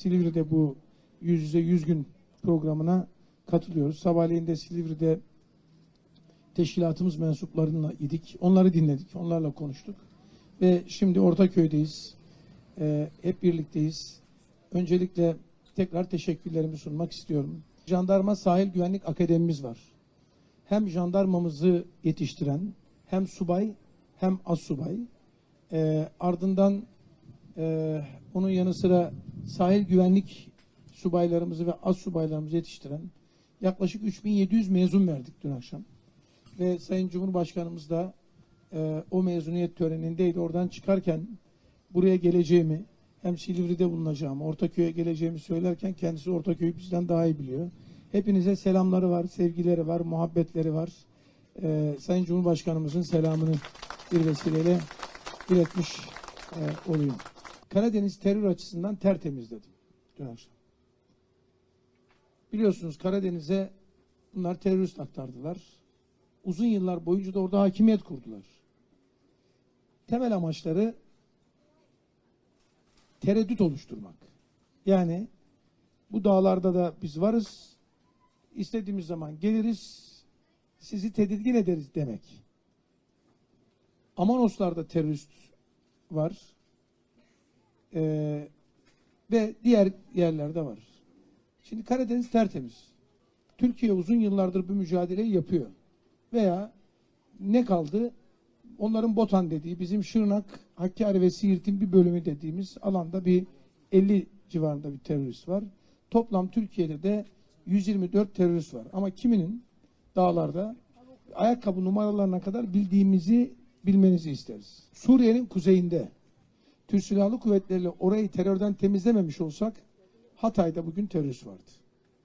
Silivri'de bu yüz yüze yüz gün programına katılıyoruz. Sabahleyin de Silivri'de teşkilatımız mensuplarıyla idik. Onları dinledik, onlarla konuştuk. Ve şimdi Ortaköy'deyiz. Ee, hep birlikteyiz. Öncelikle tekrar teşekkürlerimi sunmak istiyorum. Jandarma Sahil Güvenlik Akademimiz var. Hem jandarmamızı yetiştiren, hem subay, hem assubay. Ee, ardından e, onun yanı sıra sahil güvenlik subaylarımızı ve as subaylarımızı yetiştiren yaklaşık 3700 mezun verdik dün akşam. Ve Sayın Cumhurbaşkanımız da e, o mezuniyet törenindeydi. Oradan çıkarken buraya geleceğimi, hem Silivri'de bulunacağımı, Ortaköy'e geleceğimi söylerken kendisi Ortaköy'ü bizden daha iyi biliyor. Hepinize selamları var, sevgileri var, muhabbetleri var. E, Sayın Cumhurbaşkanımızın selamını bir vesileyle iletmiş e, olayım. Karadeniz terör açısından tertemiz dedim dün akşam. Biliyorsunuz Karadeniz'e bunlar terörist aktardılar. Uzun yıllar boyunca da orada hakimiyet kurdular. Temel amaçları tereddüt oluşturmak. Yani bu dağlarda da biz varız, istediğimiz zaman geliriz, sizi tedirgin ederiz demek. Amanoslarda terörist var. Ee, ve diğer yerlerde var. Şimdi Karadeniz tertemiz. Türkiye uzun yıllardır bu mücadeleyi yapıyor. Veya ne kaldı? Onların Botan dediği, bizim Şırnak, Hakkari ve Siirt'in bir bölümü dediğimiz alanda bir 50 civarında bir terörist var. Toplam Türkiye'de de 124 terörist var. Ama kiminin dağlarda ayakkabı numaralarına kadar bildiğimizi bilmenizi isteriz. Suriye'nin kuzeyinde Türk Silahlı Kuvvetleri'yle orayı terörden temizlememiş olsak Hatay'da bugün terörist vardı.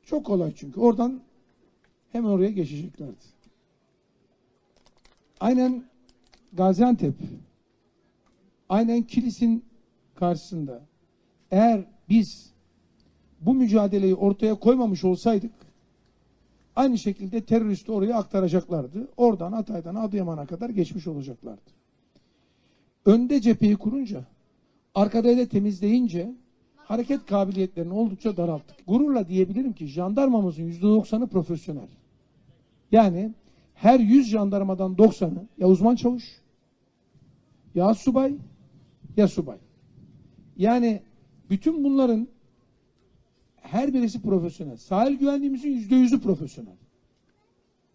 Çok kolay çünkü. Oradan hemen oraya geçeceklerdi. Aynen Gaziantep, aynen Kilis'in karşısında eğer biz bu mücadeleyi ortaya koymamış olsaydık aynı şekilde teröristi oraya aktaracaklardı. Oradan Hatay'dan Adıyaman'a kadar geçmiş olacaklardı. Önde cepheyi kurunca, arkada da temizleyince hareket kabiliyetlerini oldukça daralttık. Gururla diyebilirim ki jandarmamızın yüzde doksanı profesyonel. Yani her 100 jandarmadan 90'ı ya uzman çavuş, ya subay, ya subay. Yani bütün bunların her birisi profesyonel. Sahil güvenliğimizin yüzde yüzü profesyonel.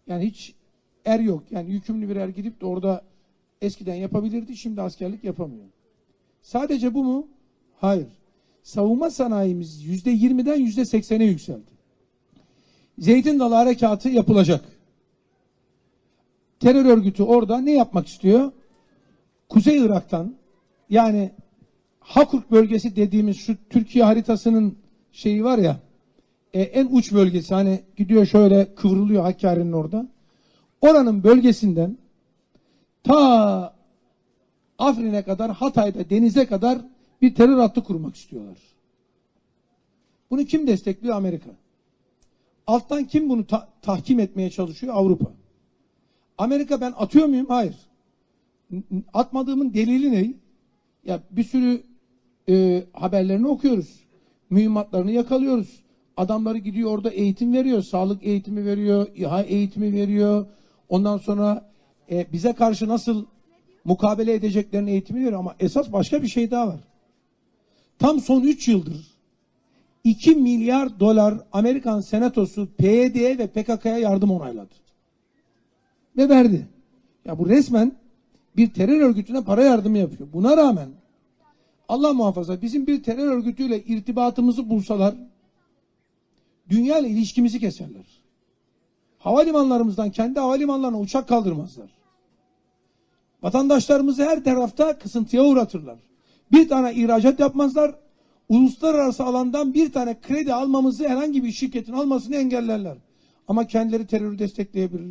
Yani hiç er yok. Yani yükümlü bir er gidip de orada eskiden yapabilirdi, şimdi askerlik yapamıyor. Sadece bu mu? Hayır. Savunma sanayimiz yüzde yirmiden yüzde seksene yükseldi. Zeytin Dalı Harekatı yapılacak. Terör örgütü orada ne yapmak istiyor? Kuzey Irak'tan yani Hakurk bölgesi dediğimiz şu Türkiye haritasının şeyi var ya e, en uç bölgesi hani gidiyor şöyle kıvrılıyor Hakkari'nin orada. Oranın bölgesinden ta Afrin'e kadar Hatay'da denize kadar bir terör hattı kurmak istiyorlar. Bunu kim destekliyor? Amerika. Alttan kim bunu ta- tahkim etmeye çalışıyor? Avrupa. Amerika ben atıyor muyum? Hayır. Atmadığımın delili ne? Ya bir sürü e, haberlerini okuyoruz. Mühimmatlarını yakalıyoruz. Adamları gidiyor orada eğitim veriyor. Sağlık eğitimi veriyor. İHA eğitimi veriyor. Ondan sonra e, bize karşı nasıl mukabele edeceklerini eğitimi veriyor. Ama esas başka bir şey daha var. Tam son 3 yıldır 2 milyar dolar Amerikan senatosu PYD'ye ve PKK'ya yardım onayladı. Ve verdi. Ya bu resmen bir terör örgütüne para yardımı yapıyor. Buna rağmen Allah muhafaza bizim bir terör örgütüyle irtibatımızı bulsalar dünya ile ilişkimizi keserler. Havalimanlarımızdan kendi havalimanlarına uçak kaldırmazlar. Vatandaşlarımızı her tarafta kısıntıya uğratırlar. Bir tane ihracat yapmazlar. Uluslararası alandan bir tane kredi almamızı herhangi bir şirketin almasını engellerler. Ama kendileri terörü destekleyebilirler.